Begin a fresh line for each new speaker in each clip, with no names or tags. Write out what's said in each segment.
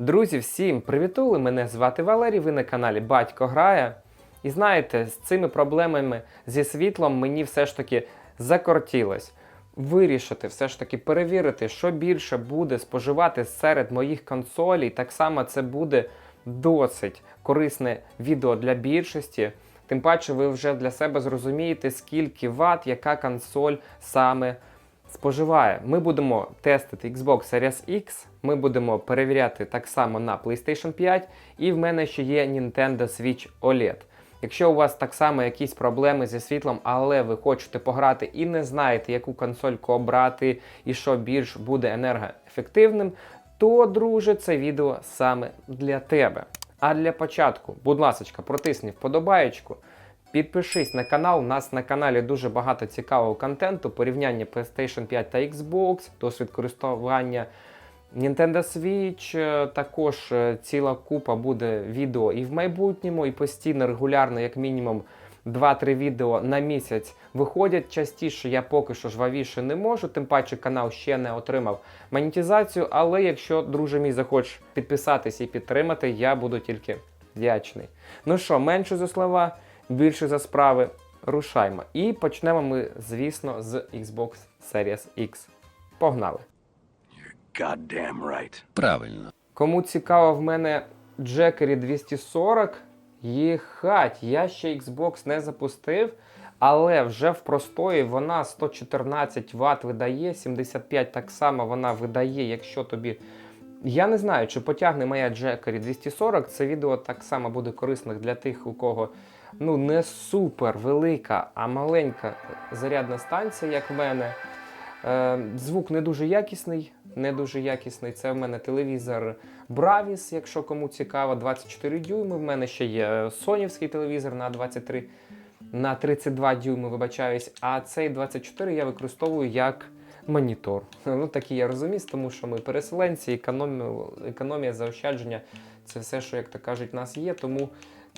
Друзі, всім привітули! Мене звати Валерій, ви на каналі Батько Грає. І знаєте, з цими проблемами зі світлом мені все ж таки закортілось вирішити, все ж таки перевірити, що більше буде споживати серед моїх консолей. Так само це буде досить корисне відео для більшості. Тим паче, ви вже для себе зрозумієте, скільки ват, яка консоль саме споживає. Ми будемо тестити Xbox Series X, ми будемо перевіряти так само на PlayStation 5, і в мене ще є Nintendo Switch OLED. Якщо у вас так само якісь проблеми зі світлом, але ви хочете пограти і не знаєте, яку консольку обрати і що більш буде енергоефективним, то, друже, це відео саме для тебе. А для початку, будь ласка, протисни вподобаєчку, Підпишись на канал. У нас на каналі дуже багато цікавого контенту, порівняння PlayStation 5 та Xbox, досвід користування Nintendo Switch. е, Також е, ціла купа буде відео і в майбутньому, і постійно, регулярно, як мінімум. 2-3 відео на місяць виходять частіше. Я поки що жвавіше не можу, тим паче канал ще не отримав монетизацію. Але якщо, друже мій, захочеш підписатись і підтримати, я буду тільки вдячний. Ну що, менше за слова, більше за справи. Рушаймо. І почнемо ми, звісно, з Xbox Series X. Погнали!
Goddamn right.
Правильно.
Кому цікаво, в мене Джекері 240. Їхать, я ще Xbox не запустив, але вже в простої вона 114 Вт видає, 75 так само вона видає, якщо тобі. Я не знаю, чи потягне моя Джекері 240. Це відео так само буде корисне для тих, у кого ну не супер велика, а маленька зарядна станція, як в мене. Е, звук не дуже якісний. Не дуже якісний. Це в мене телевізор Bravis, якщо кому цікаво, 24 дюйми. В мене ще є сонівський телевізор на 23 на 32 дюйми, вибачаюсь. А цей 24 я використовую як монітор. Ну такий я розумію, тому що ми переселенці, економія, економія, заощадження це все, що, як то кажуть, нас є. Тому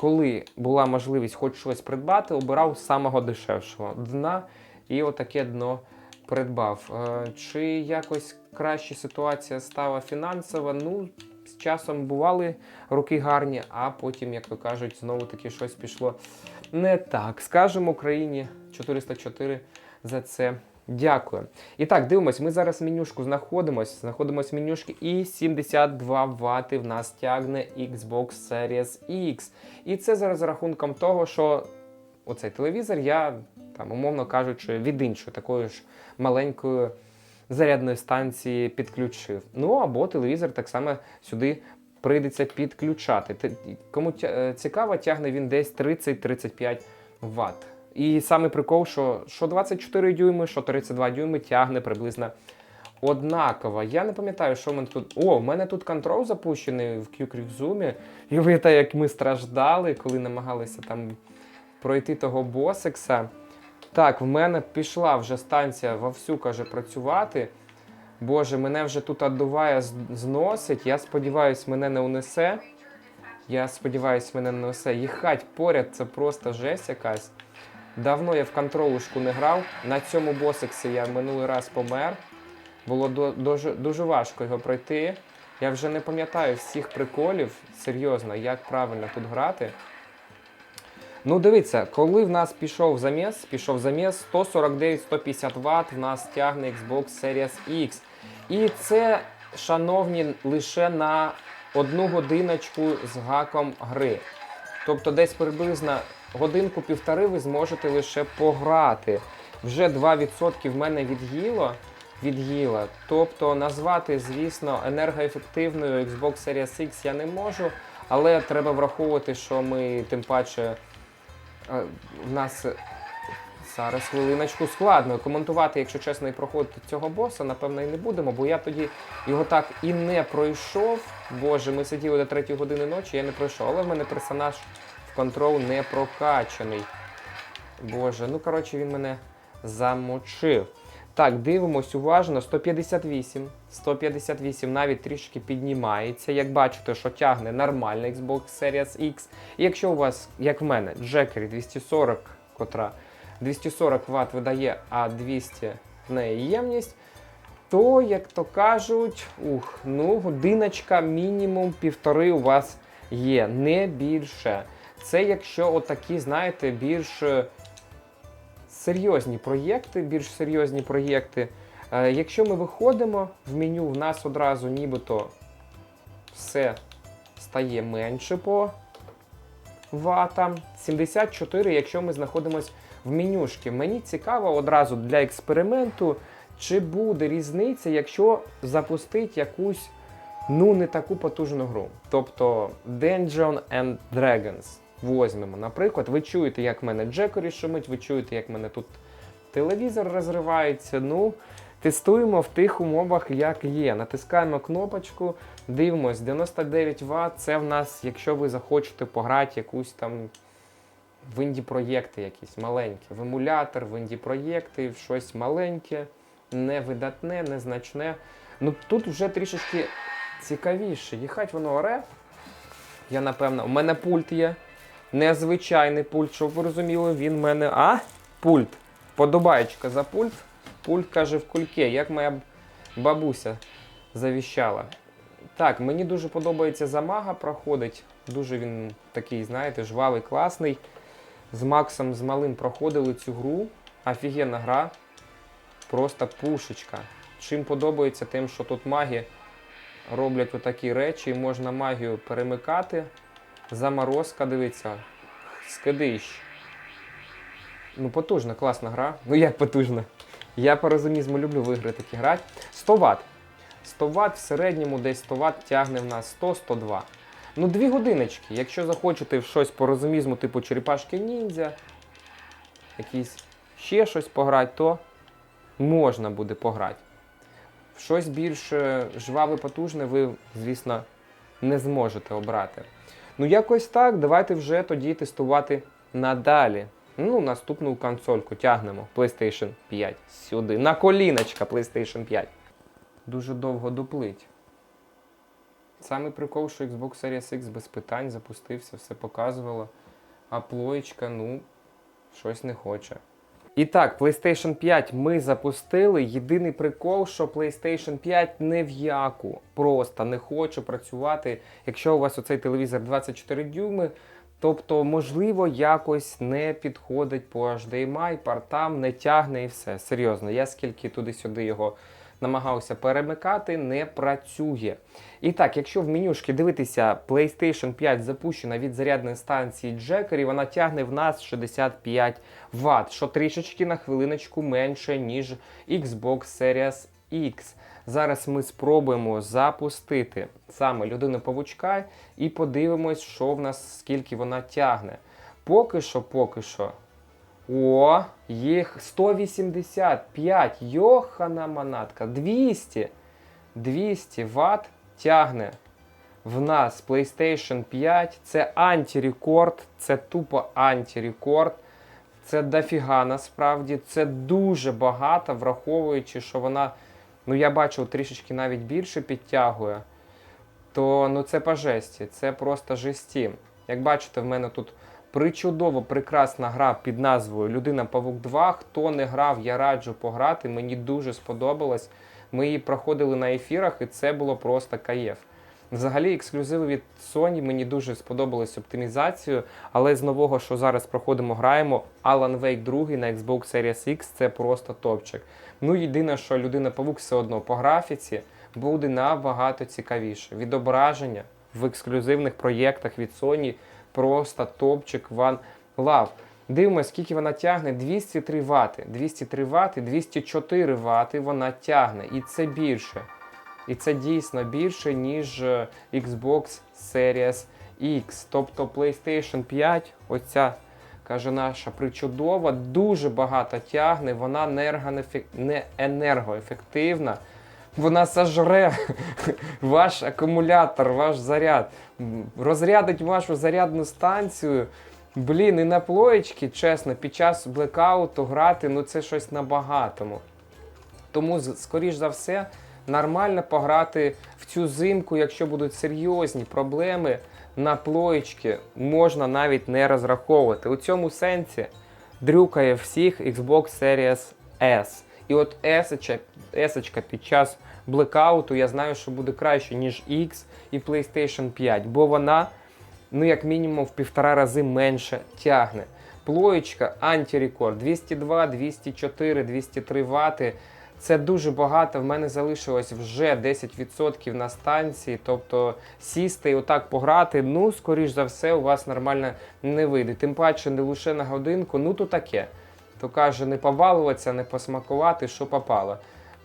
коли була можливість хоч щось придбати, обирав самого дешевшого дна і отаке дно придбав. Е, Чи якось краща ситуація стала фінансова? Ну, з часом бували роки гарні, а потім, як то кажуть, знову таки щось пішло не так. Скажемо Україні 404 за це. Дякую. І так, дивимось, ми зараз в менюшку знаходимось. Знаходимось в менюшки і 72 Вт в нас тягне Xbox Series X. І це зараз за рахунком того, що оцей телевізор я, там, умовно кажучи, від іншої такої ж маленької зарядної станції підключив. Ну або телевізор так само сюди прийдеться підключати. Кому е, цікаво, тягне він десь 30-35 Вт. І саме прикол, що, що 24 дюйми, що 32 дюйми тягне приблизно однаково. Я не пам'ятаю, що в мене тут. О, в мене тут контрол запущений в Q-Quick Zoom. І ви те, як ми страждали, коли намагалися там пройти того босикса. Так, в мене пішла вже станція вовсю каже працювати. Боже, мене вже тут оддуває, зносить. Я сподіваюся, мене не унесе. Я сподіваюся, мене не унесе. Їхать поряд це просто жесть якась. Давно я в контролушку не грав. На цьому босиксі я минулий раз помер. Було дуже, дуже важко його пройти. Я вже не пам'ятаю всіх приколів, серйозно, як правильно тут грати. Ну, дивіться, коли в нас пішов заміс, пішов заміс 149-150 Вт, в нас тягне Xbox Series X. І це, шановні, лише на одну годиночку з гаком гри. Тобто десь приблизно годинку-півтори ви зможете лише пограти. Вже 2% в мене від'їло. Від'їло. Тобто назвати, звісно, енергоефективною Xbox Series X я не можу, але треба враховувати, що ми тим паче е, в нас зараз хвилиночку складно коментувати, якщо чесно, і проходити цього боса, напевно, і не будемо, бо я тоді його так і не пройшов. Боже, ми сиділи до 3 години ночі, я не пройшов, але в мене персонаж контрол не прокачаний. Боже, ну коротше, він мене замочив. Так, дивимось уважно. 158. 158 навіть трішки піднімається. Як бачите, що тягне нормально Xbox Series X. І якщо у вас, як в мене, Jackery 240, котра 240 Вт видає, а 200 в неї ємність, то, як то кажуть, ух, ну, годиночка мінімум півтори у вас є, не більше. Це якщо отакі, знаєте, більш е, серйозні проєкти, більш серйозні проєкти. Е, Якщо ми виходимо в меню, в нас одразу нібито все стає менше по ватам. 74, якщо ми знаходимося в менюшки. Мені цікаво одразу для експерименту, чи буде різниця, якщо запустити якусь ну не таку потужну гру. Тобто Dungeon and Dragons. Возьмемо, наприклад, ви чуєте, як в мене Джекорі шумить, ви чуєте, як в мене тут телевізор розривається. Ну, тестуємо в тих умовах, як є. Натискаємо кнопочку, дивимось, 99 Вт. Це в нас, якщо ви захочете пограти якусь там в інді-проєкти якісь маленькі, в емулятор, в інді-проєкти, щось маленьке, невидатне, незначне. Ну тут вже трішечки цікавіше. Їхать воно оре. Я напевно, у мене пульт є. Незвичайний пульт, щоб ви розуміли, він в мене. А? Пульт. Подобаєчка за пульт. Пульт каже в кульке, як моя бабуся завіщала. Так, мені дуже подобається замага проходить. Дуже він такий, знаєте, жвавий, класний. З Максом, з малим проходили цю гру. Офігенна гра. Просто пушечка. Чим подобається тим, що тут маги роблять отакі речі, можна магію перемикати. Заморозка, дивіться. Скидищ. Ну, потужна, класна гра. Ну як потужна? Я по розумізму люблю в ігри такі грати. 100 Вт. 100 Вт в середньому десь 100 Вт тягне в нас 100-102. Ну, дві годиночки. Якщо захочете в щось по розумізму, типу черепашки ніндзя, якісь ще щось пограти, то можна буде пограти. В щось більш жваве, потужне ви, звісно, не зможете обрати. Ну, якось так, давайте вже тоді тестувати надалі. Ну, наступну консольку тягнемо PlayStation 5 сюди. На коліночка PlayStation 5. Дуже довго доплить. Саме прикол, що Xbox Series X без питань запустився, все показувало. А плоєчка, ну, щось не хоче. І так, PlayStation 5 ми запустили. Єдиний прикол, що PlayStation 5 не в яку. Просто не хоче працювати. Якщо у вас оцей телевізор 24 дюйми, тобто, можливо, якось не підходить по HDMI, портам, не тягне і все. Серйозно, я скільки туди-сюди його намагався перемикати, не працює. І так, якщо в менюшки дивитися, PlayStation 5 запущена від зарядної станції Jackery, вона тягне в нас 65 Вт, що трішечки на хвилиночку менше, ніж Xbox Series X. Зараз ми спробуємо запустити саме людину павучка і подивимось, що в нас скільки вона тягне. Поки що, поки що. О, їх 185. Йохана манатка. 200. 200 Вт тягне в нас PlayStation 5. Це антирекорд, це тупо антирекорд. Це дофіга насправді. Це дуже багато, враховуючи, що вона, ну я бачив, трішечки навіть більше підтягує. То ну це по жесті, це просто жесті. Як бачите, в мене тут причудово прекрасна гра під назвою Людина Павук 2. Хто не грав, я раджу пограти. Мені дуже сподобалось. Ми її проходили на ефірах, і це було просто каєф. Взагалі, ексклюзиви від Sony мені дуже сподобалось оптимізацією, але з нового, що зараз проходимо, граємо, Alan Wake 2 на Xbox Series X це просто топчик. Ну, єдине, що людина Павук все одно по графіці буде набагато цікавіше. Відображення в ексклюзивних проєктах від Sony просто топчик One Love. Дивимося, скільки вона тягне. 203 Вт. 203 Вт, 204 Вт вона тягне. І це більше. І це дійсно більше, ніж е, Xbox Series X. Тобто PlayStation 5, оця, каже наша причудова, дуже багато тягне, вона не енергоефективна. Вона сожре ваш акумулятор, ваш заряд, розрядить вашу зарядну станцію. Блін, і на плоєчки, чесно, під час блекауту грати, ну це щось на багатому. Тому, скоріш за все, нормально пограти в цю зимку, якщо будуть серйозні проблеми на плоєчки, можна навіть не розраховувати. У цьому сенсі дрюкає всіх Xbox Series S. І от S, під час блекауту я знаю, що буде краще, ніж X і PlayStation 5, бо вона, ну як мінімум, в півтора рази менше тягне. Плоєчка антирекорд 202, 204, 203 Вт. Це дуже багато. В мене залишилось вже 10% на станції. Тобто сісти і отак пограти, ну, скоріш за все, у вас нормально не вийде. Тим паче не лише на годинку, ну то таке. То каже, не побалуватися, не посмакувати, що попало.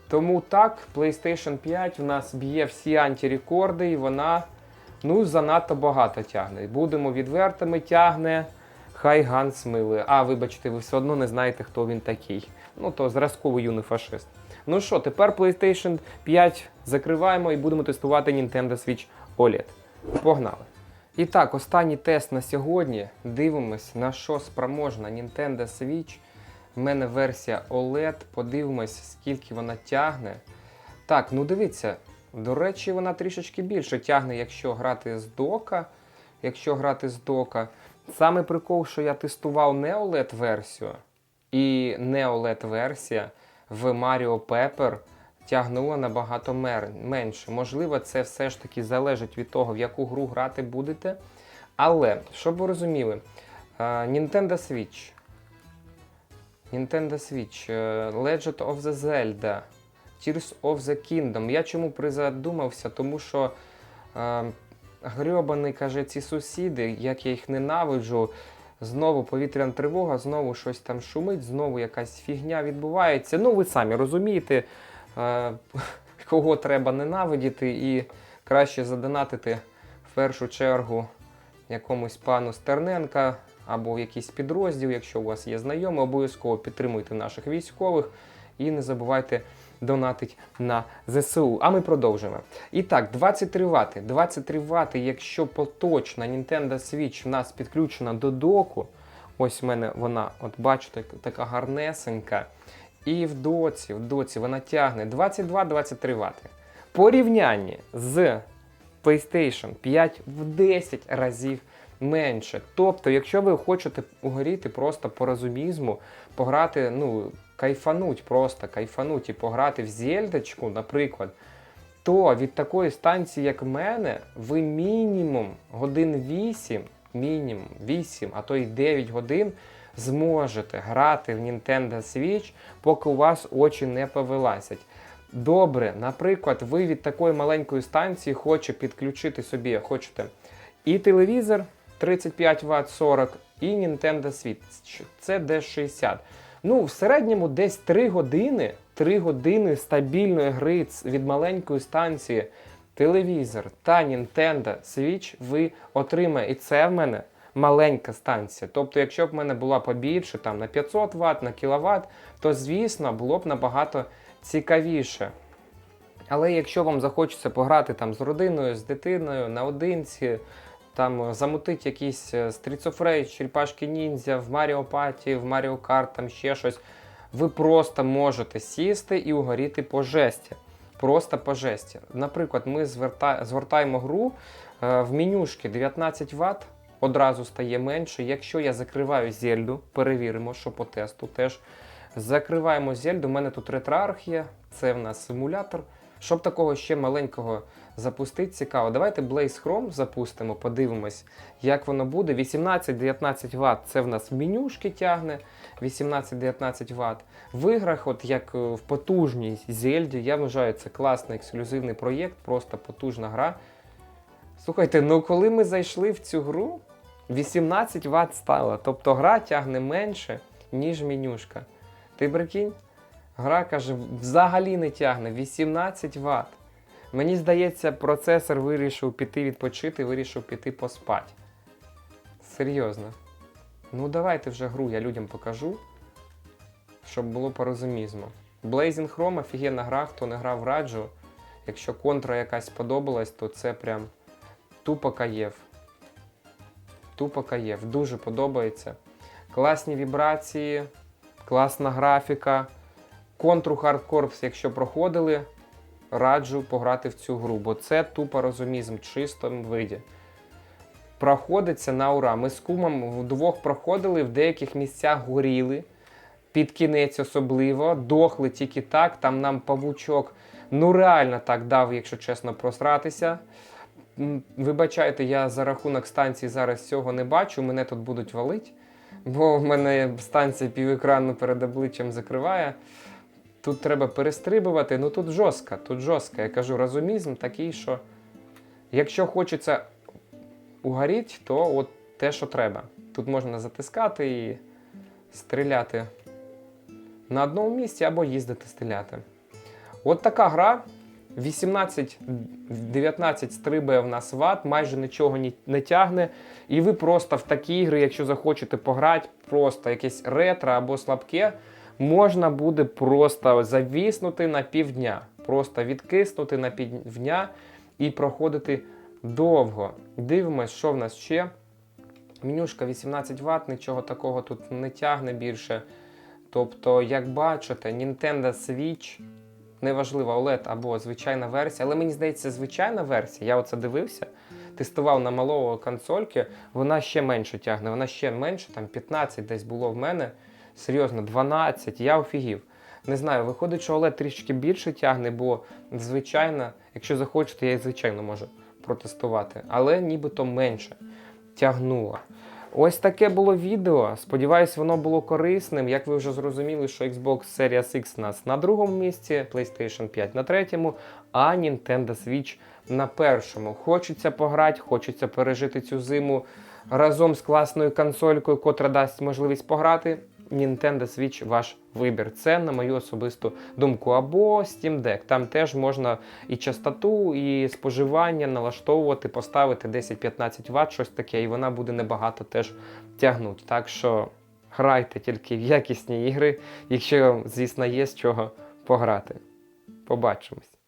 Тому так, PlayStation 5 в нас б'є всі антирекорди, і вона ну, занадто багато тягне. Будемо відвертими, тягне. Хай Ганс милує. А, вибачте, ви все одно не знаєте, хто він такий. Ну то зразковий юний фашист. Ну що, тепер PlayStation 5 закриваємо і будемо тестувати Nintendo Switch OLED. Погнали! І так, останній тест на сьогодні. Дивимось, на що спроможна Nintendo Switch. У мене версія OLED. Подивимось, скільки вона тягне. Так, ну дивіться, до речі, вона трішечки більше тягне, якщо грати з дока. Якщо грати з дока. Саме прикол, що я тестував не OLED версію і не OLED версія в Mario Pepper тягнула набагато менше. Можливо, це все ж таки залежить від того, в яку гру грати будете. Але, щоб ви розуміли, е, Nintendo Switch, Nintendo Switch, е, Legend of the Zelda, Tears of the Kingdom. Я чому призадумався? Тому що е, грьобаний, каже, ці сусіди, як я їх ненавиджу. Знову повітряна тривога, знову щось там шумить, знову якась фігня відбувається. Ну, ви самі розумієте, е, кого треба ненавидіти, і краще задонатити в першу чергу якомусь пану Стерненка або в якийсь підрозділ, якщо у вас є знайомі, обов'язково підтримуйте наших військових і не забувайте донатить на ЗСУ. А ми продовжуємо. І так, 23 Вт. 23 Вт, якщо поточна Nintendo Switch в нас підключена до доку, ось в мене вона, от бачите, така гарнесенька. І в доці, в доці вона тягне 22-23 Вт. Порівнянні з PlayStation 5 в 10 разів менше. Тобто, якщо ви хочете угоріти просто по розумізму, пограти, ну, кайфануть, просто кайфануть і пограти в зельдочку, наприклад, то від такої станції, як в мене, ви мінімум годин 8, мінімум 8, а то й 9 годин зможете грати в Nintendo Switch, поки у вас очі не повилазять. Добре, наприклад, ви від такої маленької станції хочете підключити собі, хочете і телевізор 35 Вт 40, і Nintendo Switch. Це десь 60. Ну, в середньому десь 3 години, 3 години стабільної гри від маленької станції, телевізор та Nintendo Switch ви отримаєте. І це в мене маленька станція. Тобто, якщо б в мене була побільше, там на 500 Вт, на кіловат, то звісно було б набагато цікавіше. Але якщо вам захочеться пограти там з родиною, з дитиною, наодинці, там замутить якісь е, Streets of черепашки ніндзя, в Mario Party, в Mario Kart, там ще щось, ви просто можете сісти і угоріти по жесті. Просто по жесті. Наприклад, ми зверта... згортаємо гру е, в менюшки 19 Вт, одразу стає менше. Якщо я закриваю зельду, перевіримо, що по тесту теж. Закриваємо зельду. У мене тут ретрарх є, це в нас симулятор. Щоб такого ще маленького запустити, цікаво. Давайте Blaze Chrome запустимо, подивимось, як воно буде. 18-19 Вт це в нас в менюшки тягне. 18-19 Вт. В іграх, от як е, в потужній Зельді, я вважаю, це класний ексклюзивний проєкт, просто потужна гра. Слухайте, ну коли ми зайшли в цю гру, 18 Вт стало. Тобто гра тягне менше, ніж менюшка. Ти прикинь? Гра каже, взагалі не тягне 18 Вт. Мені здається, процесор вирішив піти відпочити, вирішив піти поспати. Серйозно. Ну, давайте вже гру я людям покажу, щоб було по. Blazing Chrome офігенна гра, хто не грав раджу. Якщо контра якась сподобалась, то це прям тупо каєв. Тупо каєв. Дуже подобається. Класні вібрації, класна графіка. Контру Hard якщо проходили, раджу пограти в цю гру, бо це тупо розумізм в чистому виді. Проходиться на ура. Ми з кумом вдвох проходили, в деяких місцях горіли. під кінець особливо, дохли тільки так. Там нам павучок ну реально так дав, якщо чесно, просратися. Вибачайте, я за рахунок станції зараз цього не бачу, мене тут будуть валити, бо в мене станція півекрану перед обличчям закриває. Тут треба перестрибувати, ну тут жорстко, тут жорстко. Я кажу, разумізм такий, що якщо хочеться угоріть, то от те, що треба. Тут можна затискати і стріляти на одному місці або їздити стріляти. От така гра. 18-19 стрибає в нас ват, майже нічого не тягне. І ви просто в такі ігри, якщо захочете пограти, просто якесь ретро або слабке, можна буде просто завіснути на півдня. Просто відкиснути на півдня і проходити довго. Дивимось, що в нас ще. Менюшка 18 Вт, нічого такого тут не тягне більше. Тобто, як бачите, Nintendo Switch, неважливо, OLED або звичайна версія, але мені здається, звичайна версія, я оце дивився, тестував на малого консольки, вона ще менше тягне, вона ще менше, там 15 десь було в мене. Серйозно, 12, я офігів. Не знаю, виходить, що OLED трішки більше тягне, бо звичайно, якщо захочете, я і звичайно можу протестувати, але нібито менше тягнула. Ось таке було відео. Сподіваюсь, воно було корисним. Як ви вже зрозуміли, що Xbox Series X у нас на другому місці, PlayStation 5 на третьому, а Nintendo Switch на першому. Хочеться пограти, хочеться пережити цю зиму разом з класною консолькою, котра дасть можливість пограти. Nintendo Switch ваш вибір. Це на мою особисту думку. Або Steam Deck. Там теж можна і частоту, і споживання налаштовувати, поставити 10-15 Вт, щось таке, і вона буде небагато теж тягнути. Так що грайте тільки в якісні ігри, якщо, звісно, є з чого пограти. Побачимось.